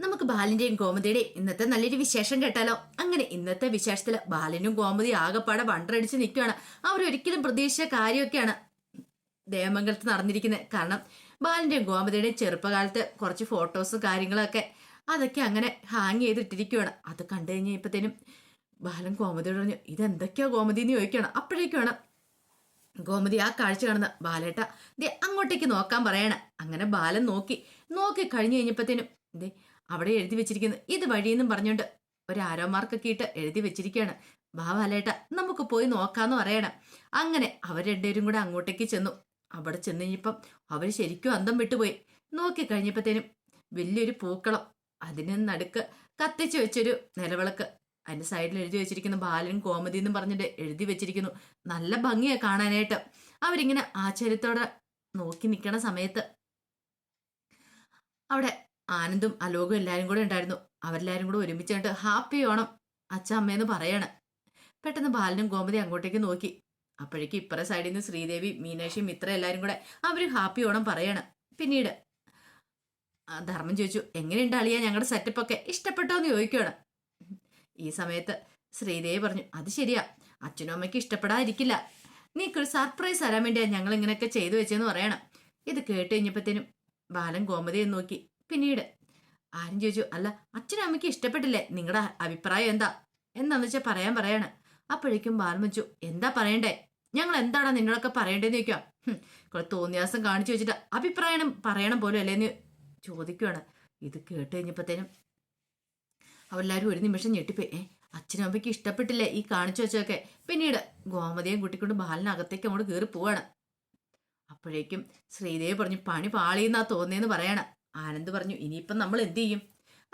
നമുക്ക് ബാലിന്റെയും ഗോമതിയുടെയും ഇന്നത്തെ നല്ലൊരു വിശേഷം കേട്ടാലോ? അങ്ങനെ ഇന്നത്തെ വിശേഷത്തിൽ ബാലനും ഗോമതി ആകെപ്പാടെ വണ്ടടിച്ച് നിൽക്കുകയാണ്. അവർ അവരൊരിക്കലും പ്രതീക്ഷിച്ച കാര്യമൊക്കെയാണ് ദേവമംഗലത്ത് നടന്നിരിക്കുന്നത്. കാരണം ബാലിന്റെയും ഗോമതിയുടെയും ചെറുപ്പകാലത്ത് കുറച്ച് ഫോട്ടോസും കാര്യങ്ങളൊക്കെ അതൊക്കെ അങ്ങനെ ഹാങ് ചെയ്തിട്ടിരിക്കുകയാണ്. അത് കണ്ടു കഴിഞ്ഞപ്പോഴത്തേനും ബാലൻ ഗോമതിയോട് പറഞ്ഞു ഇതെന്തൊക്കെയാ ഗോമതി എന്ന് ചോദിക്കുകയാണ്. അപ്പോഴേക്കാണ് ഗോമതി ആ കാഴ്ച കാണുന്ന ബാലേട്ട ദേ അങ്ങോട്ടേക്ക് നോക്കാൻ പറയണ. അങ്ങനെ ബാലൻ നോക്കി. നോക്കി കഴിഞ്ഞു കഴിഞ്ഞപ്പോഴത്തേനും ദേ അവിടെ എഴുതി വെച്ചിരിക്കുന്നു. ഇത് വഴിയെന്നും പറഞ്ഞുകൊണ്ട് ഒരു ആരോ മാർക്കൊക്കെ ഇട്ട് എഴുതി വെച്ചിരിക്കുകയാണ്. വാ ബാലേട്ട നമുക്ക് പോയി നോക്കാന്ന് പറയണം. അങ്ങനെ അവർ രണ്ടുപേരും കൂടെ അങ്ങോട്ടേക്ക് ചെന്നു. അവിടെ ചെന്ന് കഴിഞ്ഞപ്പം അവർ ശരിക്കും അന്തം വിട്ടുപോയി. നോക്കി കഴിഞ്ഞപ്പോഴത്തേനും വലിയൊരു പൂക്കളം അതിന് നടുക്ക് കത്തിച്ചു വെച്ചൊരു നിലവിളക്ക്. അതിന്റെ സൈഡിൽ എഴുതി വെച്ചിരിക്കുന്നു ബാലൻ കോമതി എന്നും പറഞ്ഞിട്ട് എഴുതി വെച്ചിരിക്കുന്നു. നല്ല ഭംഗിയാണ് കാണാനായിട്ട്. അവരിങ്ങനെ ആശ്ചര്യത്തോടെ നോക്കി നിൽക്കണ സമയത്ത് അവിടെ ആനന്ദും അലോകും എല്ലാവരും കൂടെ ഉണ്ടായിരുന്നു. അവരെല്ലാവരും കൂടെ ഒരുമിച്ച് കണ്ട് ഹാപ്പി ഓണം അച്ഛ അമ്മയെന്ന് പറയാണ്. പെട്ടെന്ന് ബാലനും ഗോമതി അങ്ങോട്ടേക്ക് നോക്കി. അപ്പോഴേക്കും ഇപ്പറ സൈഡിൽ നിന്ന് ശ്രീദേവി മീനാക്ഷി മിത്ര എല്ലാവരും കൂടെ അവർ ഹാപ്പി ഓണം പറയാണ്. പിന്നീട് ധർമ്മം ചോദിച്ചു എങ്ങനെയുണ്ട് അളിയ ഞങ്ങളുടെ സെറ്റപ്പൊക്കെ ഇഷ്ടപ്പെട്ടോ? എന്ന് ചോദിക്കുകയാണ്. ഈ സമയത്ത് ശ്രീദേവി പറഞ്ഞു അത് ശരിയാ. അച്ഛനും അമ്മയ്ക്ക് ഇഷ്ടപ്പെടാതിരിക്കില്ല. നീക്കൊരു സർപ്രൈസ് തരാൻ വേണ്ടിയാ ഞങ്ങൾ ഇങ്ങനെയൊക്കെ ചെയ്തു വെച്ചെന്ന് പറയണം. ഇത് കേട്ട് കഴിഞ്ഞപ്പോഴത്തേനും ബാലൻ ഗോമതിയെ നോക്കി. പിന്നീട്. ആരും ചോദിച്ചു അല്ല അച്ഛനും അമ്മയ്ക്ക് ഇഷ്ടപ്പെട്ടില്ലേ? നിങ്ങളുടെ അഭിപ്രായം എന്താ? എന്താന്ന് വെച്ചാൽ പറയാൻ പറയാണ്. അപ്പോഴേക്കും ബാലൻ എന്താ പറയണ്ടേ? ഞങ്ങൾ എന്താണ് നിന്നോടൊക്കെ പറയേണ്ടതെന്ന് ചോദിക്കാം കുറെ തോന്നിയാസം കാണിച്ചു വെച്ചിട്ട് അഭിപ്രായം പറയണം പോലും അല്ലേന്ന് ചോദിക്കുവാണ്. ഇത് കേട്ട് കഴിഞ്ഞപ്പോഴത്തേനും അവരെല്ലാരും ഒരു നിമിഷം ഞെട്ടിപ്പോയി. ഏ അച്ഛനും അമ്മയ്ക്ക് ഇഷ്ടപ്പെട്ടില്ലേ ഈ കാണിച്ചു വെച്ചതൊക്കെ? പിന്നീട് ഗോമതിയും കുട്ടിക്കൊണ്ട് ബാലിനകത്തേക്ക് അങ്ങോട്ട് കയറി പോവാണ്. അപ്പോഴേക്കും ശ്രീദേവി പറഞ്ഞു പണി പാളിയെന്നാ തോന്നിയെന്ന് പറയാണ്. ആനന്ദ് പറഞ്ഞു ഇനിയിപ്പം നമ്മൾ എന്ത് ചെയ്യും?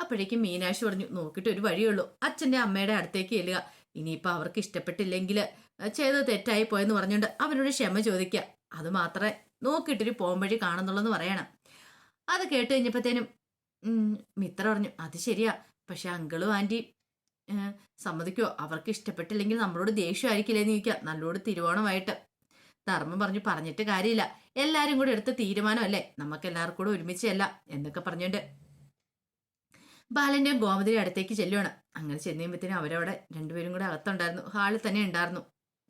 അപ്പോഴേക്കും മീനാക്ഷി പറഞ്ഞു നോക്കിയിട്ട് ഒരു വഴിയുള്ളൂ. അച്ഛന്റെ അമ്മയുടെ അടുത്തേക്ക് ചെല്ലുക. ഇനിയിപ്പോൾ അവർക്ക് ഇഷ്ടപ്പെട്ടില്ലെങ്കിൽ ചെയ്തത് തെറ്റായി പോയെന്ന് പറഞ്ഞുകൊണ്ട് അവനോട് ക്ഷമ ചോദിക്കുക. അത് മാത്രമേ നോക്കിയിട്ടൊരു പോംവഴി കാണുന്നുള്ളൂ പറയണം. അത് കേട്ട് കഴിഞ്ഞപ്പോഴത്തേനും മിത്ര പറഞ്ഞു അത് ശരിയാ. പക്ഷെ അങ്കിളും ആന്റി സമ്മതിക്കോ അവർക്ക് ഇഷ്ടപ്പെട്ടില്ലെങ്കിൽ നമ്മളോട് ദേഷ്യമായിരിക്കില്ലേന്ന് ചോദിക്കുക. നല്ലോട് തിരുവോണമായിട്ട്. ധർമ്മം പറഞ്ഞു പറഞ്ഞിട്ട് കാര്യമില്ല. എല്ലാരും കൂടെ എടുത്ത തീരുമാനമല്ലേ നമുക്ക് എല്ലാവർക്കും കൂടെ ഒരുമിച്ചല്ല എന്നൊക്കെ പറഞ്ഞുകൊണ്ട് ബാലന്റെയും ഗോമതിയുടെ അടുത്തേക്ക് ചെല്ലുവാണ്. അങ്ങനെ ചെന്ന് കഴിയുമ്പത്തേനും അവരവിടെ രണ്ടുപേരും കൂടെ അകത്തുണ്ടായിരുന്നു. ഹാളിൽ തന്നെ ഉണ്ടായിരുന്നു.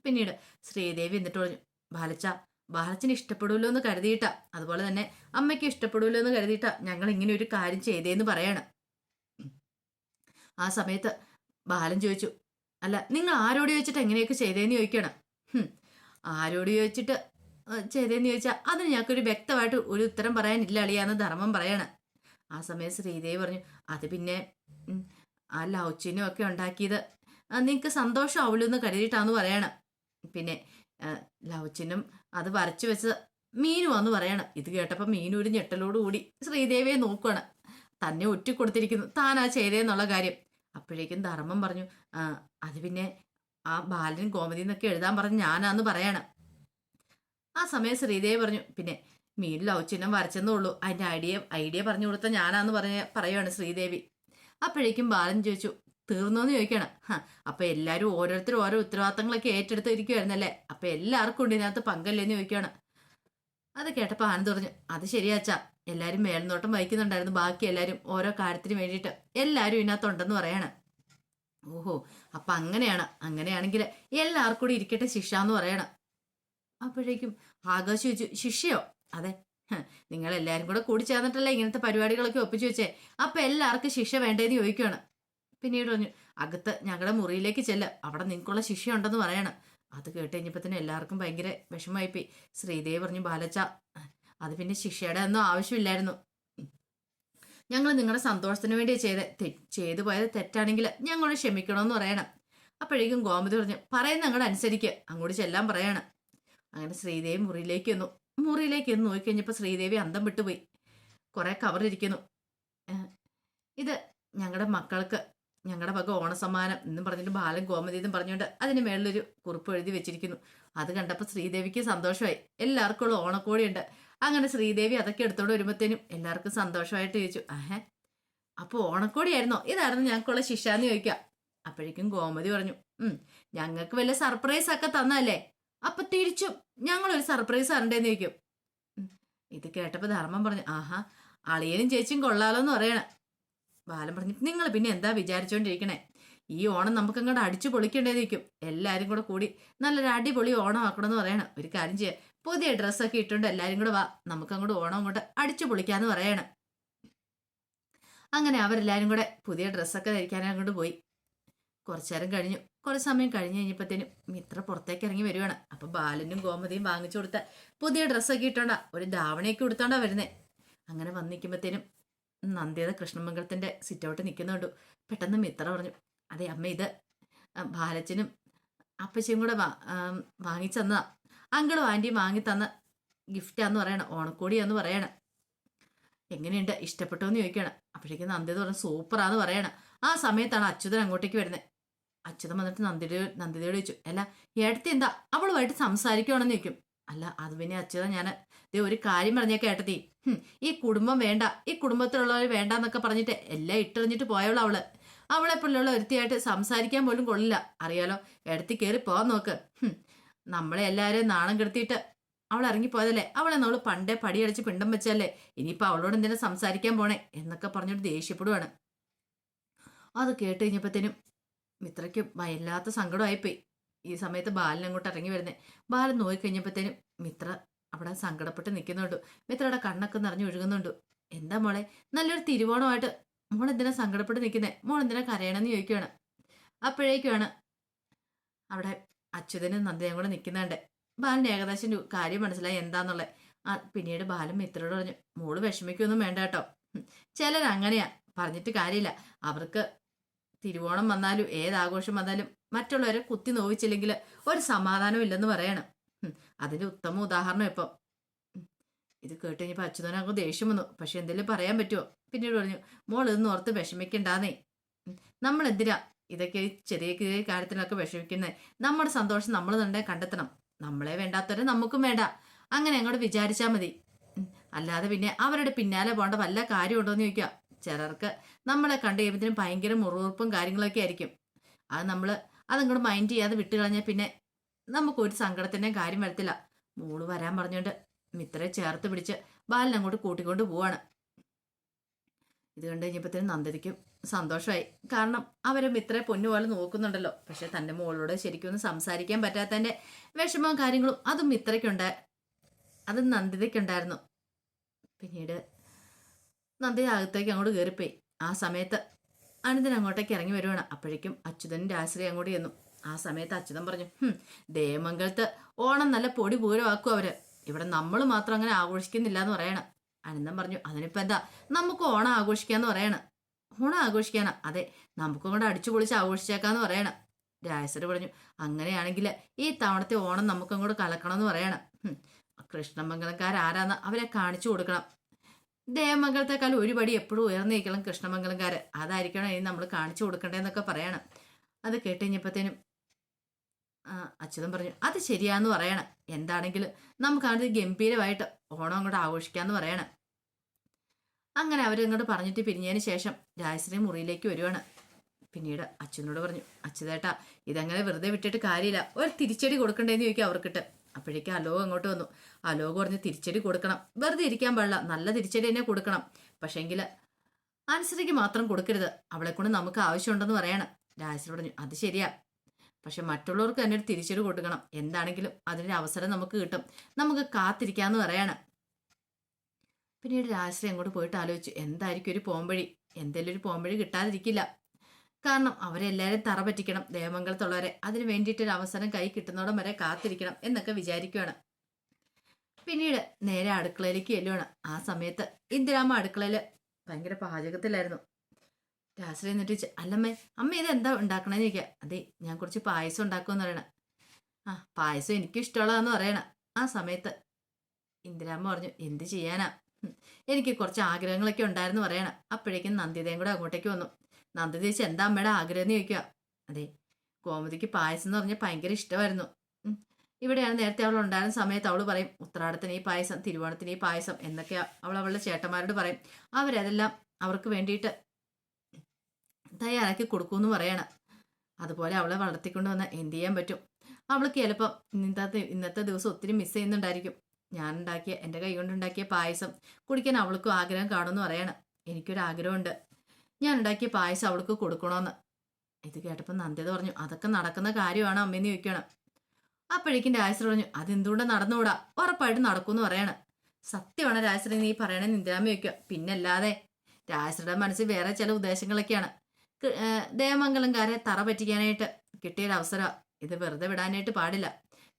പിന്നീട് ശ്രീദേവി എന്നിട്ട് പറഞ്ഞു ബാലച്ച ബാലച്ചന് ഇഷ്ടപ്പെടുമല്ലോ എന്ന് കരുതിയിട്ടാ. അതുപോലെ തന്നെ അമ്മയ്ക്ക് ഇഷ്ടപ്പെടുമല്ലോ എന്ന് കരുതിയിട്ടാ ഞങ്ങൾ ഇങ്ങനെ ഒരു കാര്യം ചെയ്തേന്ന് പറയാണ്. ആ സമയത്ത് ബാലൻ ചോദിച്ചു അല്ല നിങ്ങൾ ആരോട് ചോദിച്ചിട്ട് എങ്ങനെയൊക്കെ ചെയ്തേന്ന് ചോദിക്കണം? ആരോട് ചോദിച്ചിട്ട് ചെയ്തതെന്ന് ചോദിച്ചാൽ അതിന് ഞങ്ങൾക്കൊരു വ്യക്തമായിട്ട് ഒരു ഉത്തരം പറയാനില്ല അളിയാന്ന് ധർമ്മം പറയാണ്. ആ സമയം ശ്രീദേവി പറഞ്ഞു അത് പിന്നെ ആ ലൗച്ചിനും ഒക്കെ ഉണ്ടാക്കിയത് നിങ്ങൾക്ക് സന്തോഷമാവുള്ളൂ എന്ന് കരുതിയിട്ടാന്ന് പറയണം. പിന്നെ ലൗച്ചിനും അത് വരച്ചു വെച്ച് മീനുവാന്ന് പറയണം. ഇത് കേട്ടപ്പോൾ മീനു ഒരു ഞെട്ടലോടുകൂടി ശ്രീദേവിയെ നോക്കുകയാണ് തന്നെ ഒറ്റിക്കൊടുത്തിരിക്കുന്നു. താനാ ചെയ്തേന്നുള്ള കാര്യം. അപ്പോഴേക്കും ധർമ്മം പറഞ്ഞു "ആ, അത് പിന്നെ ആ ബാലൻ കോമതി എന്നൊക്കെ എഴുതാൻ പറഞ്ഞ് ഞാനാന്ന് പറയണം. ആ സമയം ശ്രീദേവി പറഞ്ഞു പിന്നെ മീൻ ചിഹ്നം വരച്ചെന്നേ ഉള്ളൂ. അതിന്റെ ഐഡിയ ഐഡിയ പറഞ്ഞു കൊടുത്ത ഞാനാന്ന് പറഞ്ഞ പറയുവാണ് ശ്രീദേവി. അപ്പോഴേക്കും ബാലൻ ചോദിച്ചു തീർന്നോന്ന് ചോദിക്കണം. അപ്പൊ എല്ലാവരും ഓരോരുത്തരും ഓരോ ഉത്തരവാദിത്തങ്ങളൊക്കെ ഏറ്റെടുത്ത് ഇരിക്കുവായിരുന്നല്ലേ? അപ്പൊ എല്ലാവർക്കും ഉണ്ട് ഇതിനകത്ത് പങ്കല്ലേന്ന് ചോദിക്കുകയാണ് അത് കേട്ടപ്പോൾ ആനന്ദ് പറഞ്ഞു അത് ശരിയാച്ചാ എല്ലാവരും മേൽനോട്ടം വഹിക്കുന്നുണ്ടായിരുന്നു. ബാക്കി എല്ലാവരും ഓരോ കാര്യത്തിന് വേണ്ടിയിട്ട് എല്ലാവരും ഇതിനകത്തുണ്ടെന്ന് പറയാണ്. ഓഹോ അപ്പൊ അങ്ങനെയാണ് അങ്ങനെയാണെങ്കിൽ എല്ലാവർക്കും കൂടി ഇരിക്കട്ടെ ശിക്ഷ എന്ന് പറയണം. അപ്പോഴേക്കും ആകാശ് ചോദിച്ചു ശിക്ഷയോ അതെ. നിങ്ങൾ എല്ലാവരും കൂടെ കൂടി ചേർന്നിട്ടല്ലേ ഇങ്ങനത്തെ പരിപാടികളൊക്കെ ഒപ്പിച്ചു വെച്ചേ? അപ്പൊ എല്ലാവർക്കും ശിക്ഷ വേണ്ടേന്ന് ചോദിക്കുകയാണ് പിന്നീട് പറഞ്ഞു അകത്ത് ഞങ്ങളുടെ മുറിയിലേക്ക് ചെല്ല അവിടെ നിങ്ങൾക്കുള്ള ശിക്ഷ ഉണ്ടെന്ന് പറയണം. അത് കേട്ട് കഴിഞ്ഞപ്പോൾ തന്നെ എല്ലാവർക്കും ഭയങ്കര വിഷമമായിപ്പോയി. ശ്രീദേവി പറഞ്ഞു ബാലച്ച അത് പിന്നെ ശിക്ഷയുടെ ഒന്നും ആവശ്യമില്ലായിരുന്നു. ഞങ്ങൾ നിങ്ങളുടെ സന്തോഷത്തിന് വേണ്ടി ചെയ്ത്. ചെയ്തു പോയത് തെറ്റാണെങ്കിൽ ഞങ്ങളോട് ക്ഷമിക്കണമെന്ന് പറയണം. അപ്പോഴേക്കും ഗോമതി പറഞ്ഞു പറയുന്ന അങ്ങോട്ട് അനുസരിക്ക്. അങ്ങോട്ട് ചെല്ലാൻ പറയണം. അങ്ങനെ ശ്രീദേവി മുറിയിലേക്ക് വന്നു മുറിയിലേക്ക് എന്ന് നോക്കിക്കഴിഞ്ഞപ്പോൾ ശ്രീദേവി അന്തം വിട്ടുപോയി. കുറെ കവറിരിക്കുന്നു. ഇത് ഞങ്ങളുടെ മക്കൾക്ക് ഞങ്ങളുടെ വക ഓണസമ്മാനം എന്നും പറഞ്ഞിട്ട് ബാലൻ ഗോമതി എന്നും പറഞ്ഞുകൊണ്ട് അതിന് മേളിലൊരു കുറിപ്പ് എഴുതി വെച്ചിരിക്കുന്നു. അത് കണ്ടപ്പോൾ ശ്രീദേവിക്ക് സന്തോഷമായി. എല്ലാവർക്കും ഉള്ള ഓണക്കോടിയുണ്ട്. അങ്ങനെ ശ്രീദേവി അതൊക്കെ എടുത്തോണ്ട് വരുമ്പോഴത്തേനും എല്ലാവർക്കും സന്തോഷമായിട്ട് ചോദിച്ചു ആഹേ അപ്പൊ ഓണക്കോടിയായിരുന്നോ? ഇതായിരുന്നു ഞങ്ങൾക്കുള്ള ശിക്ഷ എന്ന് ചോദിക്കാം അപ്പോഴേക്കും ഗോമതി പറഞ്ഞു ഉം ഞങ്ങൾക്ക് വല്ല സർപ്രൈസ് ഒക്കെ തന്നല്ലേ അപ്പൊ തിരിച്ചും ഞങ്ങളൊരു സർപ്രൈസ് തരണ്ടേന്ന് ചോദിക്കും. ഇത് കേട്ടപ്പോ ധർമ്മം പറഞ്ഞു ആഹാ അളിയനും ചേച്ചിയും കൊള്ളാലോ എന്ന് പറയണ. ബാലൻ പറഞ്ഞു നിങ്ങൾ പിന്നെ എന്താ വിചാരിച്ചുകൊണ്ടിരിക്കണേ ഈ ഓണം നമുക്ക് അങ്ങോട്ട് അടിച്ചു പൊളിക്കേണ്ടതായിരിക്കും എല്ലാവരും കൂടെ കൂടി നല്ലൊരു അടിപൊളി ഓണം ആക്കണമെന്ന് പറയണം. ഒരു കാര്യം ചെയ്യാം പുതിയ ഡ്രസ്സൊക്കെ ഇട്ടുണ്ട് എല്ലാരും കൂടെ വാ. നമുക്ക് അങ്ങോട്ട് ഓണം അങ്ങോട്ട് അടിച്ചു പൊളിക്കാന്ന് പറയാണ്. അങ്ങനെ അവരെല്ലാരും കൂടെ പുതിയ ഡ്രസ്സൊക്കെ ധരിക്കാൻ അങ്ങോട്ട് പോയി. കുറച്ചു നേരം കഴിഞ്ഞു. കുറച്ച് സമയം കഴിഞ്ഞ് കഴിഞ്ഞപ്പോഴത്തേനും മിത്ര പുറത്തേക്ക് ഇറങ്ങി വരുവാണ്. അപ്പൊ ബാലനും ഗോമതിയും വാങ്ങിച്ചു കൊടുത്ത പുതിയ ഡ്രസ്സൊക്കെ ഇട്ടോണ്ടാ ഒരു ധാവണയൊക്കെ കൊടുത്തോണ്ടാ വരുന്നേ. അങ്ങനെ വന്ന് നിൽക്കുമ്പോഴത്തേനും കൃഷ്ണമംഗളത്തിന്റെ സിറ്റൗട്ട് നിൽക്കുന്നുണ്ട് പെട്ടെന്ന് മിത്ര പറഞ്ഞു അതെ അമ്മ ഇത് ബാലച്ചനും അപ്പച്ചയും കൂടെ വാങ്ങിച്ചന്നതാ. അങ്കിളും ആന്റിയും വാങ്ങി തന്ന ഗിഫ്റ്റാന്ന് പറയണം ഓണക്കോടി എന്ന് പറയണം. എങ്ങനെയുണ്ട്? ഇഷ്ടപ്പെട്ടോ എന്ന് ചോദിക്കണം. അപ്പോഴേക്കും നന്ദിത പറഞ്ഞു സൂപ്പറാന്ന് പറയണം. ആ സമയത്താണ് അച്യുതൻ അങ്ങോട്ടേക്ക് വരുന്നത് അച്യുതൻ വന്നിട്ട് നന്ദിയുടെ നന്ദിതയോട് ചോദിച്ചു അല്ല ഏട്ടത്തി എന്താ? അവളുമായിട്ട് സംസാരിക്കുവാണെന്ന് ചോദിക്കും. അല്ല അത് പിന്നെ അച്യുതൻ ഞാൻ ഇതേ ഒരു കാര്യം പറഞ്ഞേക്കെ ഏട്ടത്തി. ഈ കുടുംബം വേണ്ട ഈ കുടുംബത്തിലുള്ളവർ വേണ്ട എന്നൊക്കെ പറഞ്ഞിട്ട് എല്ലാം ഇട്ടെറിഞ്ഞിട്ട് പോയവൾ അവൾ. അവളെ ഒരുത്തിയായിട്ട് സംസാരിക്കാൻ പോലും കൊള്ളില്ല. അറിയാലോ ഏടത്തി കയറി പോകാൻ നോക്ക്. നമ്മളെ എല്ലാവരെയും നാണം കെടുത്തിയിട്ട് അവൾ ഇറങ്ങിപ്പോയതല്ലേ? അവളെ നമ്മൾ പണ്ടേ പടിയടിച്ച് പിണ്ടം വെച്ചല്ലേ ഇനിയിപ്പോൾ അവളോട് എന്തിനാ സംസാരിക്കാൻ പോണേ? എന്നൊക്കെ പറഞ്ഞിട്ട് ദേഷ്യപ്പെടുവാണ്. അത് കേട്ട് കഴിഞ്ഞപ്പോഴത്തേനും മിത്രയ്ക്ക് വല്ലാത്ത സങ്കടമായിപ്പോയി. ഈ സമയത്ത് ബാലൻ അങ്ങോട്ട് ഇറങ്ങി വരുന്നേ. ബാലൻ നോക്കി കഴിഞ്ഞപ്പോഴത്തേനും മിത്ര അവിടെ സങ്കടപ്പെട്ട് നിൽക്കുന്നുണ്ട് മിത്രയുടെ കണ്ണൊക്കെ നിറഞ്ഞു ഒഴുകുന്നുണ്ട്. എന്താ മോളെ? നല്ലൊരു തിരുവോണമായിട്ട് മോൾ എന്തിനാ സങ്കടപ്പെട്ട് നിൽക്കുന്നേ മോൾ എന്തിനാ കരയണമെന്ന് ചോദിക്കുവാണ്. അപ്പോഴേക്കുമാണ് അവിടെ അച്യുതനും നന്ദിയും കൂടെ നിൽക്കുന്നുണ്ട് ബാലിന് ഏകദേശം കാര്യം മനസ്സിലായി എന്താന്നുള്ളത്. ആ പിന്നീട് ബാലൻ മിത്രോട് പറഞ്ഞു മോൾ വിഷമിക്കൊന്നും വേണ്ട കേട്ടോ. ചിലർ ചിലരങ്ങനെയാ പറഞ്ഞിട്ട് കാര്യമില്ല. അവർക്ക് തിരുവോണം വന്നാലും ഏതാഘോഷം വന്നാലും മറ്റുള്ളവരെ കുത്തി നോവിച്ചില്ലെങ്കിൽ ഒരു സമാധാനം ഇല്ലെന്ന് പറയണം. അതിന്റെ ഉത്തമ ഉദാഹരണം ഇപ്പം. ഇത് കേട്ട് കഴിഞ്ഞപ്പോൾ അച്യുതനങ്ങ് ദേഷ്യം വന്നു. പക്ഷെ എന്തെങ്കിലും പറയാൻ പറ്റുമോ പിന്നീട് പറഞ്ഞു മോൾ ഇതൊന്നും ഓർത്ത് വിഷമിക്കണ്ടാന്നേ. നമ്മൾ എന്തിനാ ഇതൊക്കെ ചെറിയ ചെറിയ കാര്യത്തിനൊക്കെ വിഷമിക്കുന്നത് നമ്മുടെ സന്തോഷം നമ്മൾ തന്നെ കണ്ടെത്തണം. നമ്മളെ വേണ്ടാത്തവരെ നമുക്കും വേണ്ട. അങ്ങനെ അങ്ങോട്ട് വിചാരിച്ചാൽ മതി. അല്ലാതെ പിന്നെ അവരുടെ പിന്നാലെ പോകേണ്ട വല്ല കാര്യമുണ്ടോയെന്ന് ചോദിക്കുക. ചിലർക്ക് നമ്മളെ കണ്ടു കഴിയുമ്പോഴത്തേനും ഭയങ്കര മുറുകുറുപ്പും കാര്യങ്ങളൊക്കെ ആയിരിക്കും. അത് നമ്മൾ അതങ്ങോട്ട് മൈൻഡ് ചെയ്യാതെ വിട്ട് കളഞ്ഞാൽ പിന്നെ നമുക്ക് ഒരു സങ്കടത്തിന്റെയും കാര്യം വരത്തില്ല. മോൾ വരാൻ പറഞ്ഞുകൊണ്ട് മിത്രയെ ചേർത്ത് പിടിച്ച് ബാലിനങ്ങോട്ട് കൂട്ടിക്കൊണ്ട് പോവാണ്. ഇത് കണ്ടു കഴിഞ്ഞപ്പോഴത്തേനും നന്ദരിക്കും സന്തോഷമായി. കാരണം അവരും ഇത്ര പൊന്നുപോലെ നോക്കുന്നുണ്ടല്ലോ. പക്ഷെ തന്റെ മോളോട് ശരിക്കും ഒന്ന് സംസാരിക്കാൻ പറ്റാത്തതിന്റെ വിഷമവും കാര്യങ്ങളും അതും ഇത്രയ്ക്കുണ്ട്. അത് നന്ദിതയ്ക്കുണ്ടായിരുന്നു. പിന്നീട് നന്ദിത അകത്തേക്ക് അങ്ങോട്ട് കയറിപ്പോയി. ആ സമയത്ത് അനന്തൻ അങ്ങോട്ടേക്ക് ഇറങ്ങി വരുവാണ്. അപ്പോഴേക്കും അച്യുതൻ രാശ്രീ അങ്ങോട്ട് ചെന്നു. ആ സമയത്ത് അച്യുതൻ പറഞ്ഞു ദേവമംഗലത്ത് ഓണം നല്ല പൊടി പൂരമാക്കും അവർ. ഇവിടെ നമ്മൾ മാത്രം അങ്ങനെ ആഘോഷിക്കുന്നില്ല എന്ന് പറയണം. അനന്തൻ പറഞ്ഞു അതിനിപ്പോ എന്താ? നമുക്ക് ഓണം ആഘോഷിക്കാന്ന് പറയണം. ഓണം ആഘോഷിക്കാനാ? അതെ നമുക്കും കൂടെ അടിച്ചു പൊളിച്ച് ആഘോഷിച്ചേക്കാന്ന് പറയണം. രാജശ്വരി പറഞ്ഞു അങ്ങനെയാണെങ്കിൽ ഈ തവണത്തെ ഓണം നമുക്കും കൂടെ കലക്കണമെന്ന് പറയണം. കൃഷ്ണമംഗലക്കാരാരാന്ന് അവരെ കാണിച്ചു കൊടുക്കണം. ദേവമംഗലത്തെക്കാൾ ഒരു പടി എപ്പോഴും ഉയർന്നിരിക്കണം കൃഷ്ണമംഗലംകാര്. അതായിരിക്കണം ഇനി നമ്മൾ കാണിച്ചു കൊടുക്കണ്ടേന്നൊക്കെ പറയണം. അത് കേട്ട് കഴിഞ്ഞപ്പോഴത്തേനും ആ, അച്യുതൻ പറഞ്ഞു അത് ശരിയാന്ന് പറയണം. എന്താണെങ്കിലും നമുക്കത് ഗംഭീരമായിട്ട് ഓണം അങ്ങോട്ട് ആഘോഷിക്കാന്ന് പറയണം. അങ്ങനെ അവരങ്ങോട്ട് പറഞ്ഞിട്ട് പിരിഞ്ഞതിന് ശേഷം രാജശ്രീ മുറിയിലേക്ക് വരുവാണ്. പിന്നീട് അച്ഛനോട് പറഞ്ഞു അച്ഛതേട്ടാ ഇതങ്ങനെ വെറുതെ വിട്ടിട്ട് കാര്യമില്ല. ഒരു തിരിച്ചടി കൊടുക്കണ്ടേന്ന് ചോദിക്കും അവർക്കിട്ട്. അപ്പോഴേക്കും അലോക് അങ്ങോട്ട് വന്നു. അലോക് പറഞ്ഞ് തിരിച്ചടി കൊടുക്കണം. വെറുതെ ഇരിക്കാൻ പാടില്ല. നല്ല തിരിച്ചടി തന്നെ കൊടുക്കണം. പക്ഷേങ്കിൽ അനുസരിക്ക് മാത്രം കൊടുക്കരുത്. അവളെ കൊണ്ട് നമുക്ക് ആവശ്യമുണ്ടെന്ന് പറയണം. രാജശ്രീ പറഞ്ഞു അത് ശരിയാ. പക്ഷെ മറ്റുള്ളവർക്ക് തന്നെ ഒരു തിരിച്ചടി കൊടുക്കണം. എന്താണെങ്കിലും അതിനൊരു അവസരം നമുക്ക് കിട്ടും. നമുക്ക് കാത്തിരിക്കാന്ന് പറയണം. പിന്നീട് രാജശ്രീ അങ്ങോട്ട് പോയിട്ട് ആലോചിച്ചു. എന്തായിരിക്കും ഒരു പോംവഴി? എന്തെങ്കിലും ഒരു പോംവഴി കിട്ടാതിരിക്കില്ല. കാരണം അവരെല്ലാവരും തറ പറ്റിക്കണം ദേവമംഗലത്തുള്ളവരെ. അതിന് വേണ്ടിയിട്ടൊരു അവസരം കൈ കിട്ടുന്നോടം വരെ കാത്തിരിക്കണം എന്നൊക്കെ വിചാരിക്കുകയാണ് പിന്നീട് നേരെ അടുക്കളയിലേക്ക് ചെല്ലുവാണ്. ആ സമയത്ത് ഇന്ദിരാമ്മ അടുക്കളയിൽ ഭയങ്കര പാചകത്തിലായിരുന്നു. രാശ്രീ എന്നിട്ട് അല്ലമ്മേ അമ്മ ഇത് എന്താ ഉണ്ടാക്കണമെന്ന് ചോദിക്കുക അതെ ഞാൻ കുറച്ച് പായസം ഉണ്ടാക്കുമെന്ന് പറയണ. ആ പായസം എനിക്കും ഇഷ്ടമുള്ളതാന്ന് പറയണ. ആ സമയത്ത് ഇന്ദിരാമ്മ പറഞ്ഞു എന്ത് ചെയ്യാനാ? എനിക്ക് കുറച്ച് ആഗ്രഹങ്ങളൊക്കെ ഉണ്ടായിരുന്നു പറയണം. അപ്പോഴേക്കും നന്ദിതയും കൂടെ അങ്ങോട്ടേക്ക് വന്നു. നന്ദിത ചേച്ചി എന്താ അമ്മയുടെ ആഗ്രഹം എന്ന് ചോദിക്കുക അതെ ഗോമതിക്ക് പായസം എന്ന് പറഞ്ഞാൽ ഭയങ്കര ഇഷ്ടമായിരുന്നു. ഇവിടെയാണ് നേരത്തെ അവൾ ഉണ്ടായിരുന്ന സമയത്ത് അവൾ പറയും ഉത്രാടത്തിന് ഈ പായസം തിരുവോണത്തിന് ഈ പായസം എന്നൊക്കെ അവൾ അവളുടെ ചേട്ടന്മാരോട് പറയും. അവരതെല്ലാം അവർക്ക് വേണ്ടിയിട്ട് തയ്യാറാക്കി കൊടുക്കുമെന്ന് പറയണം. അതുപോലെ അവളെ വളർത്തിക്കൊണ്ട് വന്നാൽ എന്ത് ചെയ്യാൻ പറ്റും? അവൾക്ക് ചിലപ്പം ഇന്നത്തെ ഇന്നത്തെ ദിവസം ഒത്തിരി മിസ് ചെയ്യുന്നുണ്ടായിരിക്കും. ഞാൻ ഉണ്ടാക്കിയ എന്റെ കൈ കൊണ്ടുണ്ടാക്കിയ പായസം കുടിക്കാൻ അവൾക്കും ആഗ്രഹം കാണുമെന്ന് പറയണം. എനിക്കൊരു ആഗ്രഹമുണ്ട്. ഞാൻ ഉണ്ടാക്കിയ പായസം അവൾക്ക് കൊടുക്കണമെന്ന്. ഇത് കേട്ടപ്പോൾ നന്ദിത പറഞ്ഞു അതൊക്കെ നടക്കുന്ന കാര്യമാണ് അമ്മയെന്ന് ചോദിക്കണം. അപ്പോഴേക്കും രാജശ്രീ പറഞ്ഞു അതെന്തുകൊണ്ട് നടന്നുകൂടാ? ഉറപ്പായിട്ട് നടക്കുമെന്ന് പറയണം. സത്യമാണ് രാജശ്രീ നീ പറയണേ നിന്ദ്രാമ്മ ചോദിക്കുക. പിന്നല്ലാതെ. രാജശ്രീയുടെ മനസ്സിൽ വേറെ ചില ഉദ്ദേശങ്ങളൊക്കെയാണ്. ദേവമംഗലംകാരെ തറ പറ്റിക്കാനായിട്ട് കിട്ടിയൊരു അവസരം ഇത് വെറുതെ വിടാനായിട്ട് പാടില്ല.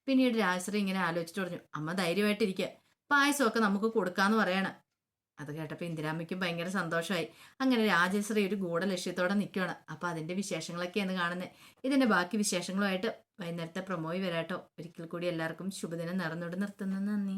പിന്നീട് രാജശ്രീ ഇങ്ങനെ ആലോചിച്ചു പറഞ്ഞു അമ്മ ധൈര്യമായിട്ടിരിക്കുക പായസമൊക്കെ നമുക്ക് കൊടുക്കാന്ന് പറയണം. അത് കേട്ടപ്പോൾ ഇന്ദിരാമ്മയ്ക്കും ഭയങ്കര സന്തോഷമായി. അങ്ങനെ രാജശ്രീ ഒരു ഗൂഢലക്ഷ്യത്തോടെ നിൽക്കുകയാണ് അപ്പോൾ അതിന്റെ വിശേഷങ്ങളൊക്കെയാണ് കാണുന്നത് ഇതിന്റെ ബാക്കി വിശേഷങ്ങളുമായിട്ട് വൈകുന്നേരത്തെ പ്രൊമോയി വരാട്ടോ. ഒരിക്കൽ കൂടി എല്ലാവർക്കും ശുഭദിനം നിറഞ്ഞോട് നിർത്തുന്നു. നന്ദി.